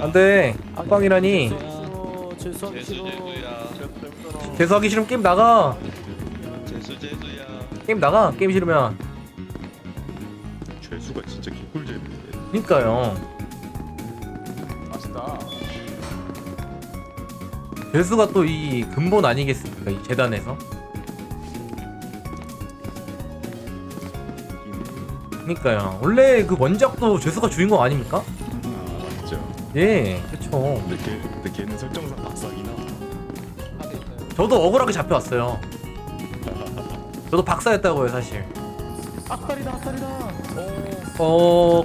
안돼 합방이라니 죄송해요. 죄송하기 죄수 싫어. 죄수야. 재수하기 싫으면 게임 나가. 게임 나가 게임 싫으면 죄수가 진짜 개꿀잼인데 그니까요 맛있다. 재수가 또 이 근본 아니겠습니까 이 재단에서 그니까요 원래 그 원작도 재수가 주인공 아닙니까? 예 그쵸 근데 걔 근데 걔는 설정상 박사기나 있어요. 저도 억울하게 잡혀왔어요 저도 박사였다고요 사실 악살이다 악살이다. 오. 어...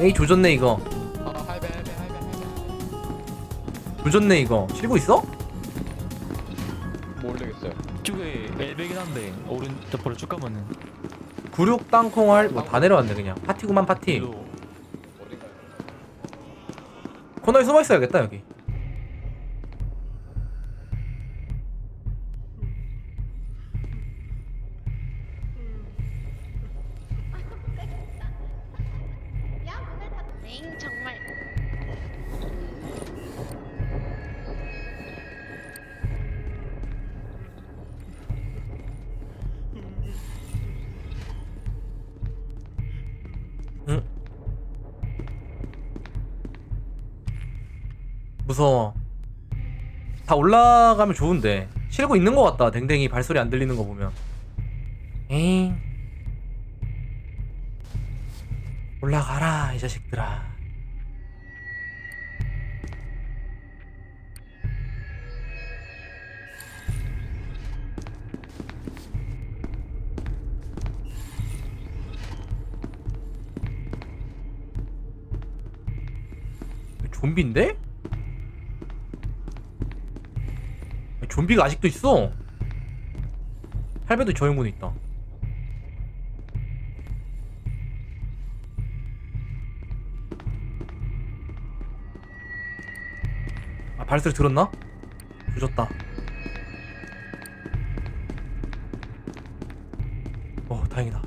에이 조졌네 이거 아 할배 할배 할배 할배. 조졌네 이거 실고 있어? 엘베긴 한데 오른쪽으로 쭉 가면은. 96 땅콩알 뭐 다 내려왔네 그냥. 파티구만 파티? 코너에 숨어 있어야겠다 여기 무서워. 다 올라가면 좋은데 실고 있는 것 같다. 댕댕이 발소리 안 들리는 거 보면. 에잉. 올라가라 이 자식들아. 좀비인데? 좀비가 아직도 있어. 할배도 저 형군 있다. 아 발소리 들었나? 조졌다. 어 다행이다.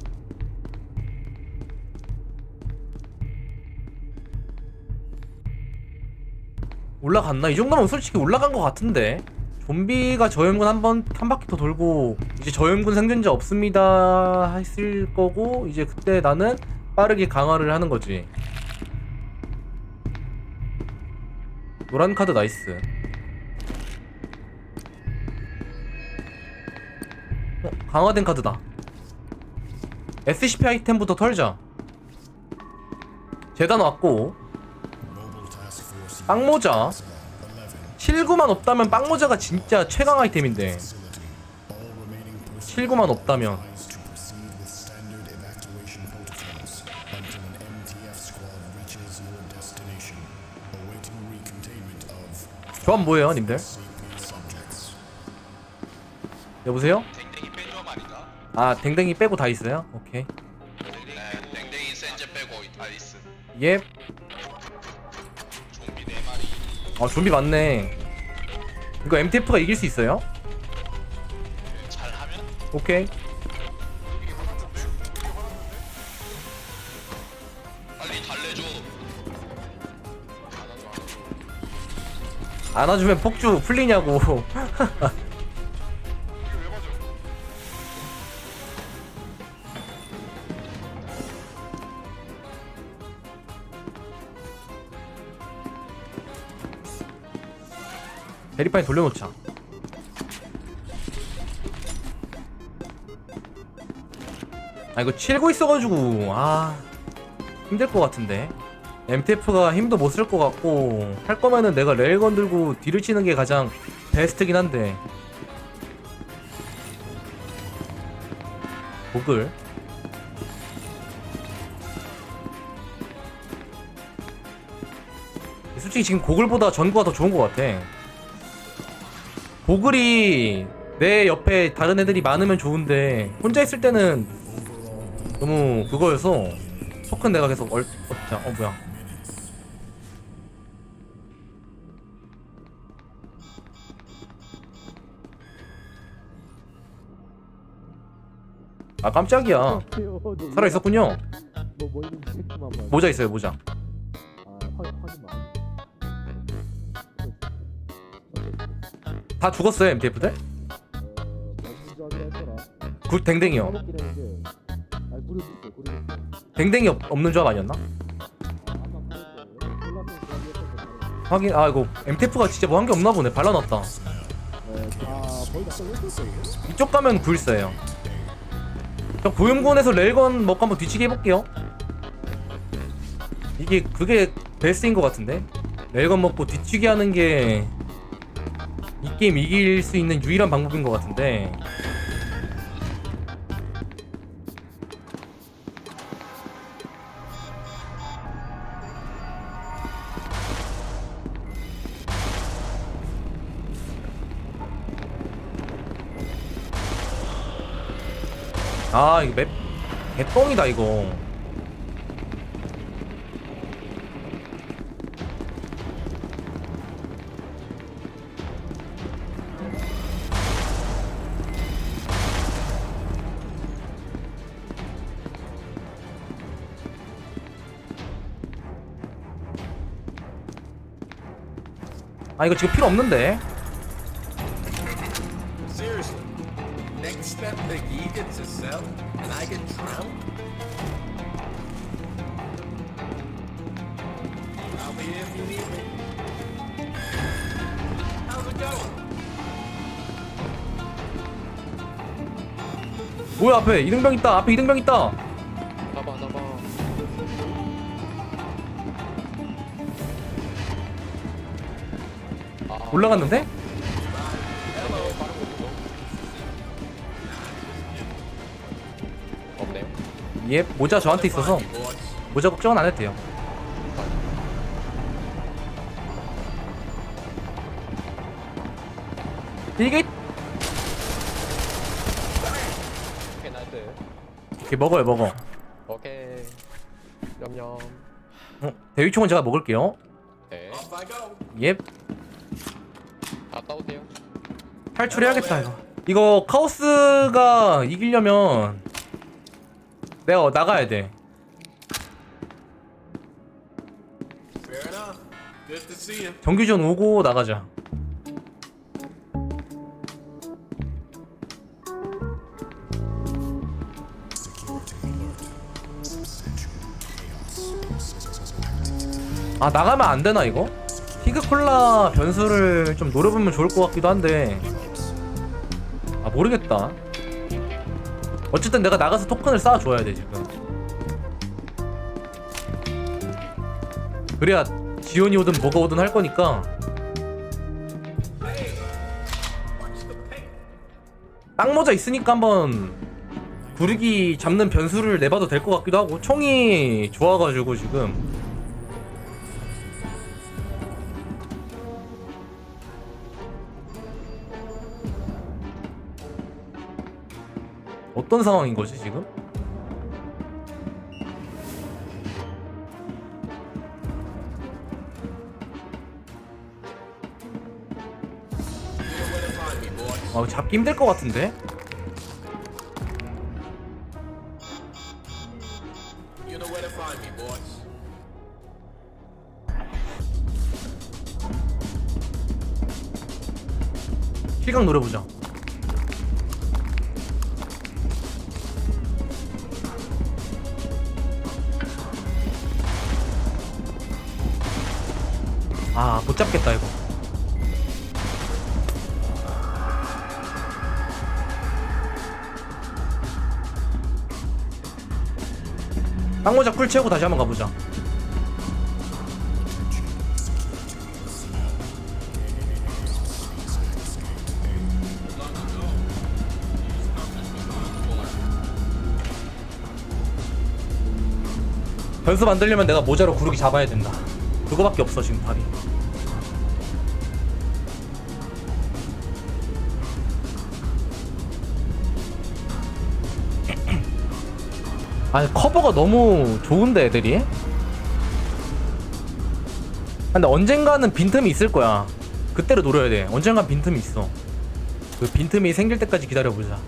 올라갔나? 이 정도면 솔직히 올라간 것 같은데 좀비가 저염군 한 번 한 바퀴 더 돌고 이제 저염군 생존자 없습니다 했을 거고 이제 그때 나는 빠르게 강화를 하는 거지. 노란 카드 나이스. 어, 강화된 카드다. SCP 아이템부터 털자. 재단 왔고. 빵모자 79만 없다면 빵모자가 진짜 최강 아이템인데 79만 없다면 조합 뭐예요 님들? 여보세요? 댕댕이. 아 댕댕이 빼고 다 있어요? 오케이 네, 댕댕이 센제 빼고 다 있음. 예 좀비 네 마리. 아 좀비 많네 이거 MTF가 이길 수 있어요? 잘하면 오케이 빨리 달래줘. 안아주면 폭주 풀리냐고 베리파인 돌려놓자. 아 이거 칠고 있어가지고 아 힘들 것 같은데. MTF가 힘도 못 쓸 것 같고 할 거면은 내가 레일건 들고 뒤를 치는 게 가장 베스트긴 한데. 고글. 솔직히 지금 고글보다 전구가 더 좋은 것 같아 고글이 내 옆에 다른 애들이 많으면 좋은데 혼자 있을 때는 너무 그거여서 토큰 내가 계속 얼, 얻자 어 뭐야. 아 깜짝이야. 살아 있었군요. 뭐뭐 있는지 체크만 봐. 모자 있어요 모자 다 죽었어요 MTF들? 굿 댕댕이요. 댕댕이 없, 없는 조합 아니었나? 하긴 아 이거 MTF가 진짜 뭐 한 게 없나 보네 발라놨다. 이쪽 가면 저 고용군에서 레일건 먹고 한번 뒤치기 해볼게요 이게 그게 베스트인 것 같은데 레일건 먹고 뒤치기 하는 게 이 게임 이길 수 있는 유일한 방법인 것 같은데. 아 이거 맵 개뻥이다 이거 아 이거 지금 필요 없는데 Seriously, next step the he gets a cell and I get drowned? I'll be here if you need me. How's it going? 뭐야 앞에 이등병 있다 앞에 이등병 있다 올라갔는데? 없네요. 예 모자 저한테 있어서. 모자 걱정은 안 해도 돼요 이게 오케이 나이스. 이렇게 먹어요 먹어 오케이. 냠냠. 어, 대위총은 제가 먹을게요 네. 예. 탈출해야겠다 이거 이거 카오스가 이기려면 내가 나가야 돼. 정규전 오고 나가자 아 나가면 안 되나 이거? 피그콜라 변수를 좀 노려보면 좋을 것 같기도 한데 아 모르겠다. 어쨌든 내가 나가서 토큰을 쌓아줘야 돼 지금. 그래야 지온이 오든 뭐가 오든 할 거니까. 땅모자 있으니까 한번 구르기 잡는 변수를 내봐도 될 것 같기도 하고 총이 좋아가지고 지금 어떤 상황인 거지 지금? 아 잡기 힘들 것 같은데? 실각 노려보자 못 잡겠다 이거 땅모자 쿨 채우고 다시 한번 가보자 변수 만들려면 내가 모자로 구르기 잡아야 된다. 그거밖에 없어 지금 답이. 아니 커버가 너무 좋은데 애들이? 아, 근데 언젠가는 빈틈이 있을 거야. 그때를 노려야 돼. 언젠간 빈틈이 있어. 그 빈틈이 생길 때까지 기다려보자.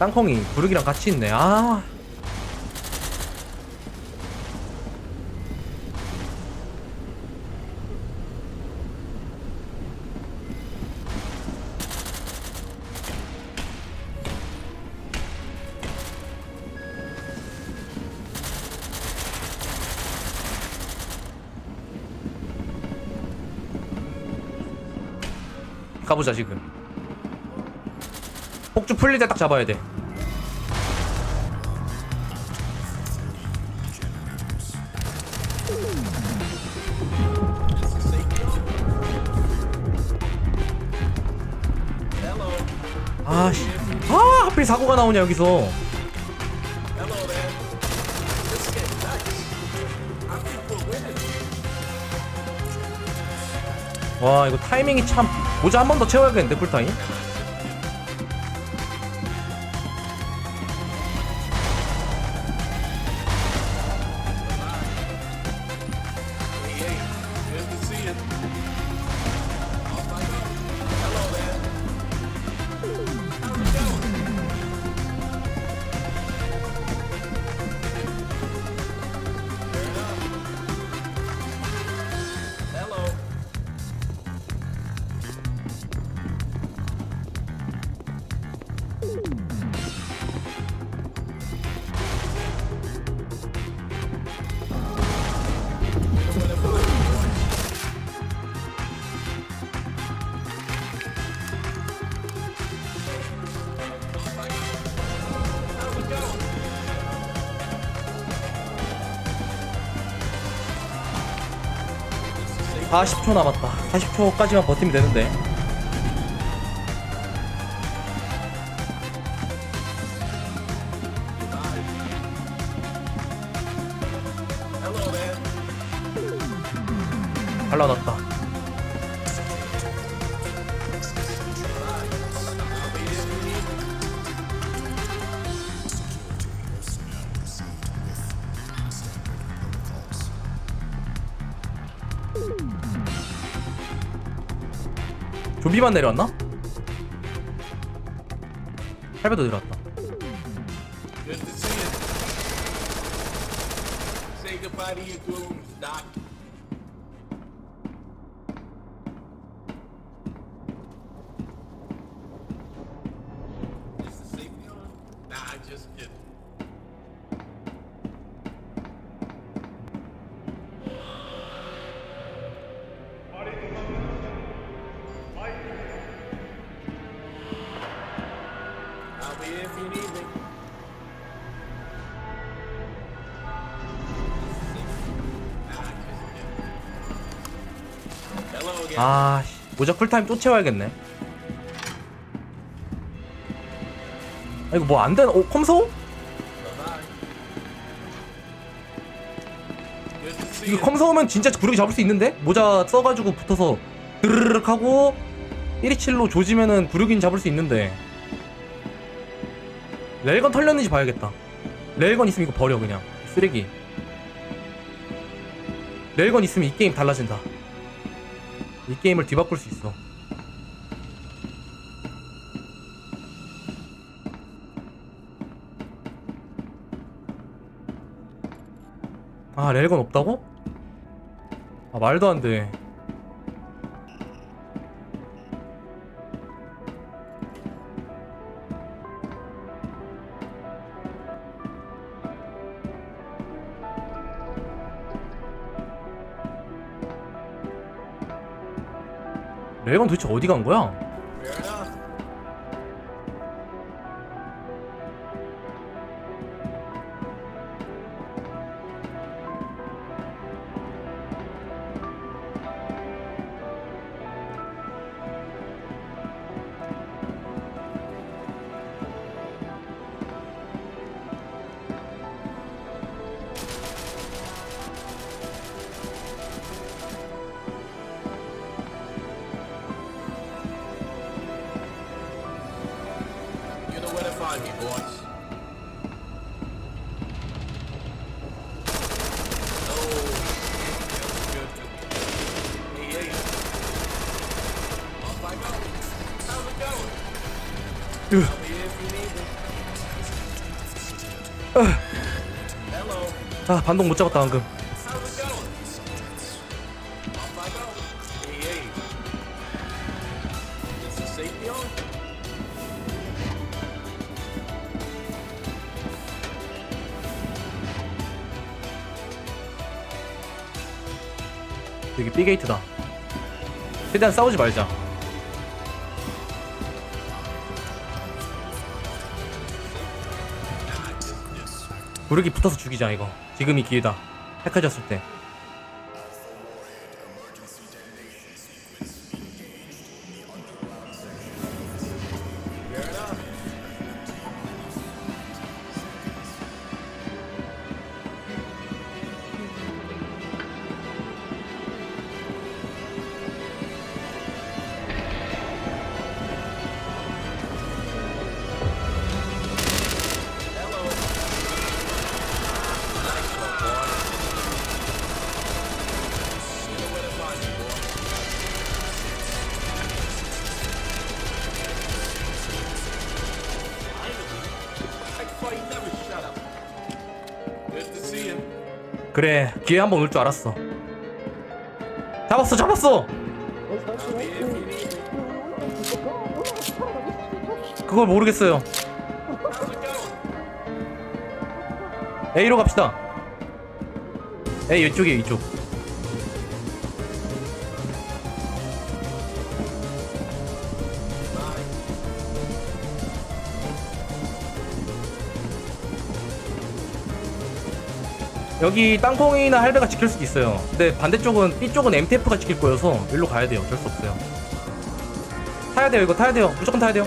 땅콩이 부르기랑 같이 있네. 아. 가보자 지금. 폭주 풀릴 때 딱 잡아야 돼. 아씨. 아 하필 사고가 나오냐 여기서. 와 이거 타이밍이 참 모자 한 번 더 채워야겠는데 쿨타임 40초 남았다. 40초까지만 버티면 되는데. 갈라놨다 좀비만 내려왔나? 할배도 내려왔다 Good to see you. Say goodbye to your goons, Doc. 아 씨, 모자 쿨타임 또 채워야겠네 아 이거 뭐 안되나? 어 컴소? 이거 you. 컴소 오면 진짜 구르기 잡을 수 있는데? 모자 써가지고 붙어서 드르륵 하고 127로 조지면은 구르기는 잡을 수 있는데 레일건 털렸는지 봐야겠다 레일건 있으면 이거 버려 그냥 쓰레기 레일건 있으면 이 게임 달라진다 이 게임을 뒤바꿀 수 있어 아 레일건 없다고? 아 말도 안 돼 레일건 도대체 어디 간 거야? 두. 아 반동 못 잡았다 방금. 여기 B 게이트다. 최대한 싸우지 말자. 무력이 붙어서 죽이자 이거. 지금이 기회다. 핵해졌을 때 그래 기회 한 번 올 줄 알았어 잡았어 잡았어. 그걸 모르겠어요? A로 갑시다 A 이쪽이에요 이쪽 여기 땅콩이나 할배가 지킬 수도 있어요. 근데 반대쪽은 B쪽은 MTF가 지킬 거여서 일로 가야 돼요. 어쩔 수 없어요. 타야 돼요 이거 타야 돼요. 무조건 타야 돼요.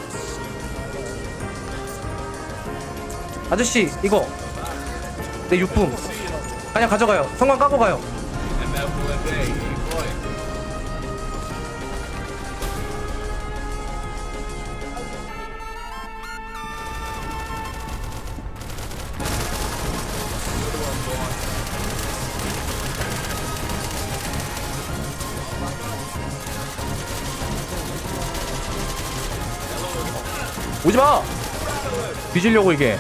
아저씨 이거. 내 육품. 그냥 가져가요. 성광 까고 가요 오지마 뒤지려고 이게.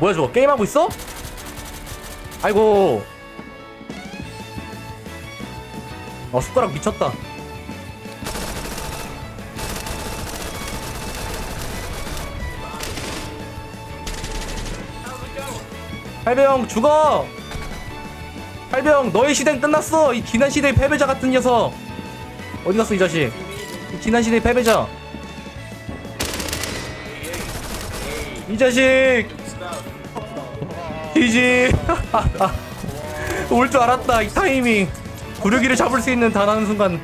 뭐야 저거 게임하고 있어? 아이고 어 숟가락 미쳤다 할배형 죽어! 할배형 너의 시대는 끝났어! 이 지난 시대의 패배자 같은 녀석! 어디 갔어 이 자식? 이 지난 시대의 패배자! 이 자식. 지지! 올 줄 알았다 이 타이밍! 구르기를 잡을 수 있는 단 한 순간.